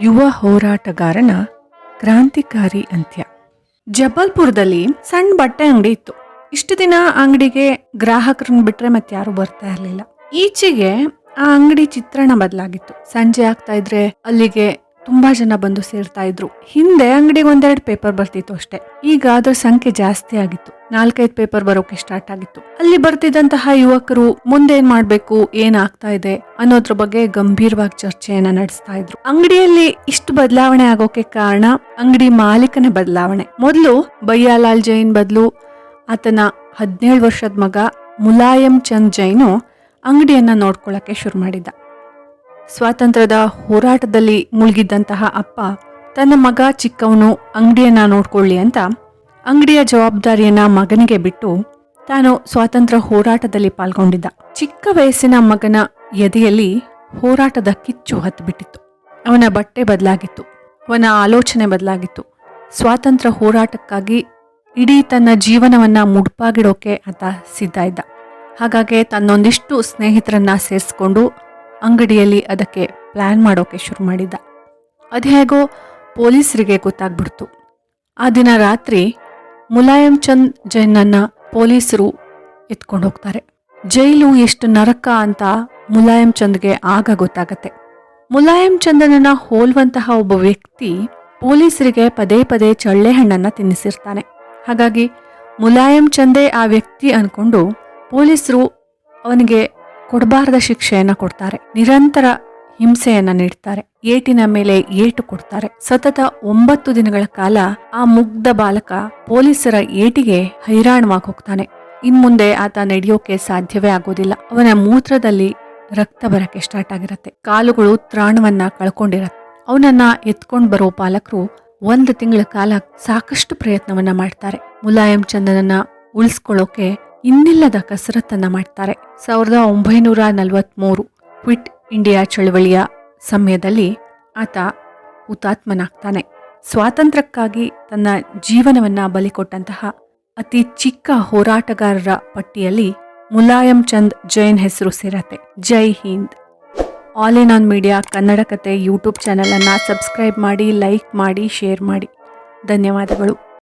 ಯುವ ಹೋರಾಟಗಾರನ ಕ್ರಾಂತಿಕಾರಿ ಅಂತ್ಯ. ಜಬಲ್ಪುರದಲ್ಲಿ ಸಣ್ಣ ಬಟ್ಟೆ ಅಂಗಡಿ ಇತ್ತು. ಇಷ್ಟು ದಿನ ಅಂಗಡಿಗೆ ಗ್ರಾಹಕರನ್ನ ಬಿಟ್ರೆ ಮತ್ತೆ ಯಾರು ಬರ್ತಾ ಇರಲಿಲ್ಲ. ಈಚೆಗೆ ಆ ಅಂಗಡಿ ಚಿತ್ರಣ ಬದಲಾಗಿತ್ತು. ಸಂಜೆ ಆಗ್ತಾ ಇದ್ರೆ ಅಲ್ಲಿಗೆ ತುಂಬಾ ಜನ ಬಂದು ಸೇರ್ತಾ ಇದ್ರು. ಹಿಂದೆ ಅಂಗಡಿಗೆ ಒಂದೆರಡು ಪೇಪರ್ ಬರ್ತಿತ್ತು ಅಷ್ಟೇ. ಈಗ ಅದ್ರ ಸಂಖ್ಯೆ ಜಾಸ್ತಿ ಆಗಿತ್ತು. ನಾಲ್ಕೈದು ಪೇಪರ್ ಬರೋಕೆ ಸ್ಟಾರ್ಟ್ ಆಗಿತ್ತು. ಅಲ್ಲಿ ಬರ್ತಿದ್ದಂತಹ ಯುವಕರು ಮುಂದೆ ಏನ್ ಮಾಡ್ಬೇಕು, ಏನ್ ಆಗ್ತಾ ಇದೆ ಅನ್ನೋದ್ರ ಬಗ್ಗೆ ಗಂಭೀರವಾಗಿ ಚರ್ಚೆಯನ್ನ ನಡೆಸ್ತಾ ಇದ್ರು. ಅಂಗಡಿಯಲ್ಲಿ ಇಷ್ಟು ಬದಲಾವಣೆ ಆಗೋಕೆ ಕಾರಣ ಅಂಗಡಿ ಮಾಲೀಕನ ಬದಲಾವಣೆ. ಮೊದಲು ಬಯ್ಯಾಲಾಲ್ ಜೈನ್ ಬದಲು, ಆತನ ಹದಿನೇಳು ವರ್ಷದ ಮಗ ಮುಲಾಯಂ ಚಂದ್ ಜೈನು ಅಂಗಡಿಯನ್ನ ನೋಡ್ಕೊಳ್ಳಕ್ಕೆ ಶುರು ಮಾಡಿದ್ದ. ಸ್ವಾತಂತ್ರ್ಯದ ಹೋರಾಟದಲ್ಲಿ ಮುಳುಗಿದ್ದಂತಹ ಅಪ್ಪ, ತನ್ನ ಮಗ ಚಿಕ್ಕವನು ಅಂಗಡಿಯನ್ನ ನೋಡ್ಕೊಳ್ಳಿ ಅಂತ ಅಂಗಡಿಯ ಜವಾಬ್ದಾರಿಯನ್ನ ಮಗನಿಗೆ ಬಿಟ್ಟು ತಾನು ಸ್ವಾತಂತ್ರ್ಯ ಹೋರಾಟದಲ್ಲಿ ಪಾಲ್ಗೊಂಡಿದ್ದ. ಚಿಕ್ಕ ವಯಸ್ಸಿನ ಮಗನ ಎದೆಯಲ್ಲಿ ಹೋರಾಟದ ಕಿಚ್ಚು ಹತ್ತಿಬಿಟ್ಟಿತ್ತು ಅವನ ಬಟ್ಟೆ ಬದಲಾಗಿತ್ತು. ಅವನ ಆಲೋಚನೆ ಬದಲಾಗಿತ್ತು. ಸ್ವಾತಂತ್ರ್ಯ ಹೋರಾಟಕ್ಕಾಗಿ ಇಡೀ ತನ್ನ ಜೀವನವನ್ನ ಮುಡುಪಾಗಿಡೋಕೆ ಆತ ಸಿದ್ಧ ಇದ್ದ. ಹಾಗಾಗಿ ತನ್ನೊಂದಿಷ್ಟು ಸ್ನೇಹಿತರನ್ನ ಸೇರಿಸ್ಕೊಂಡು ಅಂಗಡಿಯಲ್ಲಿ ಅದಕ್ಕೆ ಪ್ಲ್ಯಾನ್ ಮಾಡೋಕೆ ಶುರು ಮಾಡಿದ್ದ. ಅದು ಹೇಗೋ ಪೊಲೀಸರಿಗೆ ಗೊತ್ತಾಗ್ಬಿಡ್ತು. ಆ ದಿನ ರಾತ್ರಿ ಮುಲಾಯಂ ಚಂದ್ ಜೈನನ್ನ ಪೊಲೀಸರು ಎತ್ಕೊಂಡು ಹೋಗ್ತಾರೆ ಜೈಲು ಎಷ್ಟು ನರಕ ಅಂತ ಮುಲಾಯಂ ಚಂದ್ಗೆ ಆಗ ಗೊತ್ತಾಗತ್ತೆ. ಮುಲಾಯಂ ಚಂದನನ್ನ ಹೋಲುವಂತಹ ಒಬ್ಬ ವ್ಯಕ್ತಿ ಪೊಲೀಸರಿಗೆ ಪದೇ ಪದೇ ಚಳ್ಳೆ ಹಣ್ಣನ್ನ ತಿನ್ನಿಸಿರ್ತಾನೆ. ಹಾಗಾಗಿ ಮುಲಾಯಂ ಚಂದೇ ಆ ವ್ಯಕ್ತಿ ಅನ್ಕೊಂಡು ಪೊಲೀಸರು ಅವನಿಗೆ ಕೊಡಬಾರದ ಶಿಕ್ಷೆಯನ್ನ ಕೊಡ್ತಾರೆ. ನಿರಂತರ ಹಿಂಸೆಯನ್ನ ನೀಡ್ತಾರೆ, ಏಟಿನ ಮೇಲೆ ಏಟು ಕೊಡ್ತಾರೆ. ಸತತ ಒಂಬತ್ತು ದಿನಗಳ ಕಾಲ ಆ ಮುಗ್ಧ ಬಾಲಕ ಪೊಲೀಸರ ಏಟಿಗೆ ಹೈರಾಣವಾಗಿ ಹೋಗ್ತಾನೆ. ಇನ್ಮುಂದೆ ಆತ ನಡೆಯೋಕೆ ಸಾಧ್ಯವೇ ಆಗೋದಿಲ್ಲ. ಅವನ ಮೂತ್ರದಲ್ಲಿ ರಕ್ತ ಬರಕ್ಕೆ ಸ್ಟಾರ್ಟ್ ಆಗಿರತ್ತೆ. ಕಾಲುಗಳು ತ್ರಾಣವನ್ನ ಕಳ್ಕೊಂಡಿರತ್ತೆ. ಅವನನ್ನ ಎತ್ಕೊಂಡು ಬರೋ ಪಾಲಕರು ಒಂದು ತಿಂಗಳ ಕಾಲ ಸಾಕಷ್ಟು ಪ್ರಯತ್ನವನ್ನ ಮಾಡ್ತಾರೆ. ಮುಲಾಯಂ ಚಂದನನ್ನ ಉಳಿಸ್ಕೊಳ್ಳೋಕೆ ಇನ್ನಿಲ್ಲದ ಕಸರತ್ತನ್ನ ಮಾಡ್ತಾರೆ. ಸಾವಿರದ ಒಂಬೈನೂರ ನಲವತ್ಮೂರು ಕ್ವಿಟ್ ಇಂಡಿಯಾ ಚಳವಳಿಯ ಸಮಯದಲ್ಲಿ ಆತ ಹುತಾತ್ಮನಾಗ್ತಾನೆ. ಸ್ವಾತಂತ್ರ್ಯಕ್ಕಾಗಿ ತನ್ನ ಜೀವನವನ್ನ ಬಲಿಕೊಟ್ಟಂತಹ ಅತಿ ಚಿಕ್ಕ ಹೋರಾಟಗಾರರ ಪಟ್ಟಿಯಲ್ಲಿ ಮುಲಾಯಂ ಚಂದ್ ಜೈನ್ ಹೆಸರು ಸೇರತ್ತೆ. Jai Hind. All in one media Kannada ಕತೆ ಯೂಟ್ಯೂಬ್ ಚಾನಲನ್ನು ಸಬ್ಸ್ಕ್ರೈಬ್ ಮಾಡಿ, ಲೈಕ್ ಮಾಡಿ, ಶೇರ್ ಮಾಡಿ. ಧನ್ಯವಾದಗಳು.